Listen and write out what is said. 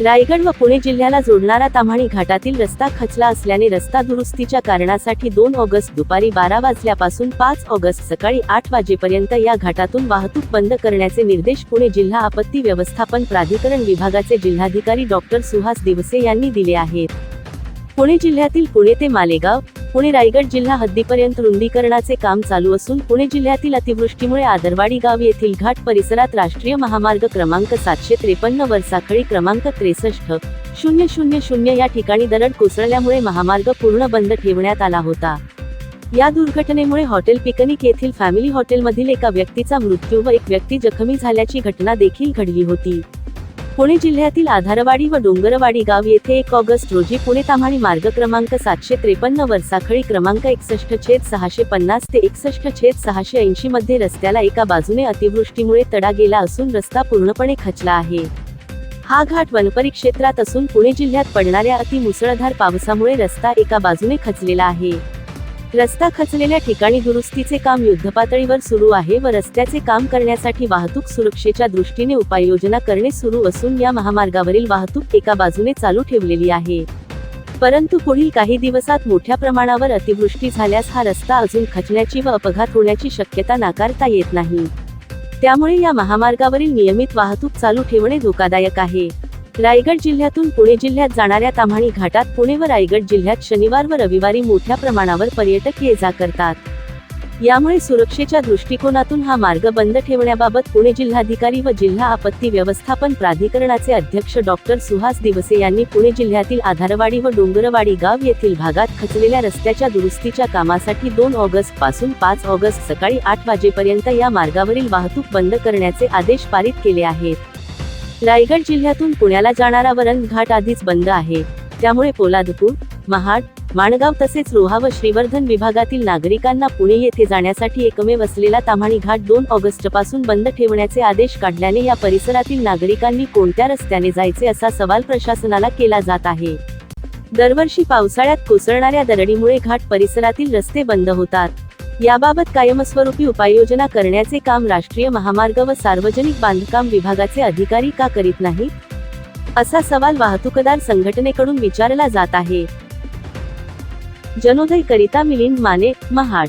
रायगड व पुणे जिल्ह्याला जोडणारा ताम्हाणी घाटातील रस्ता खचला असल्याने रस्ता दुरुस्तीच्या कारणासाठी दोन ऑगस्ट दुपारी बारा वाजल्यापासून पाच ऑगस्ट सकाळी आठ वाजेपर्यंत या घाटातून वाहतूक बंद करण्याचे निर्देश पुणे जिल्हा आपत्ती व्यवस्थापन प्राधिकरण विभागाचे जिल्हाधिकारी डॉक्टर सुहास दिवसे यांनी दिले आहेत. पुणे जिल्ह्यातील पुणे ते मालेगाव पुणे रायगड जिल्हा हद्दीपर्यंत रुंदीकरणाचे काम चालू असून पुणे जिल्ह्यातील अतिवृष्टीमुळे आदरवाडी गाव येथील घाट परिसरात राष्ट्रीय महामार्ग क्रमांक सातशे त्रेपन्न वर साखळी क्रमांक त्रेसष्ट शून्य शून्य शून्य या ठिकाणी दरड कोसळल्यामुळे महामार्ग पूर्ण बंद ठेवण्यात आला होता. या दुर्घटनेमुळे हॉटेल पिकनिक येथील फॅमिली हॉटेलमधील एका व्यक्तीचा मृत्यू व एक व्यक्ती जखमी झाल्याची घटना देखील घडली होती. पुणे जिल्ह्यातील आधारवाडी व डोंगरवाडी गाव येथे एक ऑगस्ट रोजी पुणे ताम्हाणी मार्ग क्रमांक सातशे त्रेपन्न वर साखळी क्रमांक एकसष्ट छेद सहाशे पन्नास ते एकसष्ट छेद सहाशे ऐंशी मध्ये रस्त्याला एका बाजूने अतिवृष्टीमुळे तडा गेला असून रस्ता पूर्णपणे खचला आहे. हा घाट वनपरिक्षेत्रात असून पुणे जिल्ह्यात पडणाऱ्या अति मुसळधार पावसामुळे रस्ता एका बाजूने खचलेला आहे. रस्ता खचलेल्या ठिकाणी दुरुस्तीचे काम युद्धपातळीवर सुरू आहे व रस्त्याचे काम करण्यासाठी वाहतूक सुरक्षेच्या दृष्टीने उपाययोजना करणे सुरू असून या महामार्गावरील वाहतूक एका बाजूने चालू ठेवलेली आहे. परंतु पुढील काही दिवसात मोठ्या प्रमाणावर अतिवृष्टी झाल्यास हा रस्ता अजून खचण्याची व अपघात होण्याची शक्यता नाकारता येत नाही. त्यामुळे या महामार्गावरील नियमित वाहतूक चालू ठेवणे धोकादायक आहे. रायगड जिल्ह्यातून पुणे जिल्ह्यात जाणाऱ्या ताम्हाणी घाटात पुणे व रायगड जिल्ह्यात शनिवार व रविवारी मोठ्या प्रमाणावर पर्यटक ये जा करतात. यामुळे सुरक्षेच्या दृष्टिकोनातून हा मार्ग बंद ठेवण्याबाबत पुणे जिल्हाधिकारी व जिल्हा आपत्ती व्यवस्थापन प्राधिकरणाचे अध्यक्ष डॉक्टर सुहास दिवसे यांनी पुणे जिल्ह्यातील आधारवाडी व डोंगरवाडी गाव येथील भागात खचलेल्या रस्त्याच्या दुरुस्तीच्या कामासाठी दोन ऑगस्टपासून पाच ऑगस्ट सकाळी आठ वाजेपर्यंत या मार्गावरील वाहतूक बंद करण्याचे आदेश पारित केले आहेत. रायगड जिल्ह्यातून पुण्याला जाणारा वरण घाट आधीच बंद आहे. त्यामुळे पोलादपूर महाड माणगाव तसेच रोहा व श्रीवर्धन विभागातील नागरिकांना पुणे येथे जाण्यासाठी एकमेव असलेला ताम्हाणी घाट दोन ऑगस्टपासून बंद ठेवण्याचे आदेश काढल्याने या परिसरातील नागरिकांनी कोणत्या रस्त्याने जायचे असा सवाल प्रशासनाला केला जात आहे. दरवर्षी पावसाळ्यात कोसळणाऱ्या दरडीमुळे घाट परिसरातील रस्ते बंद होतात. याबाबत कायमस्वरूपी उपाययोजना करण्याचे काम राष्ट्रीय महामार्ग व सार्वजनिक बांधकाम विभागाचे अधिकारी का करीत नाही असा सवाल वाहतूकदार संघटनेकडून विचारला जात आहे. जनोदय करिता मिलिंद माने महाड.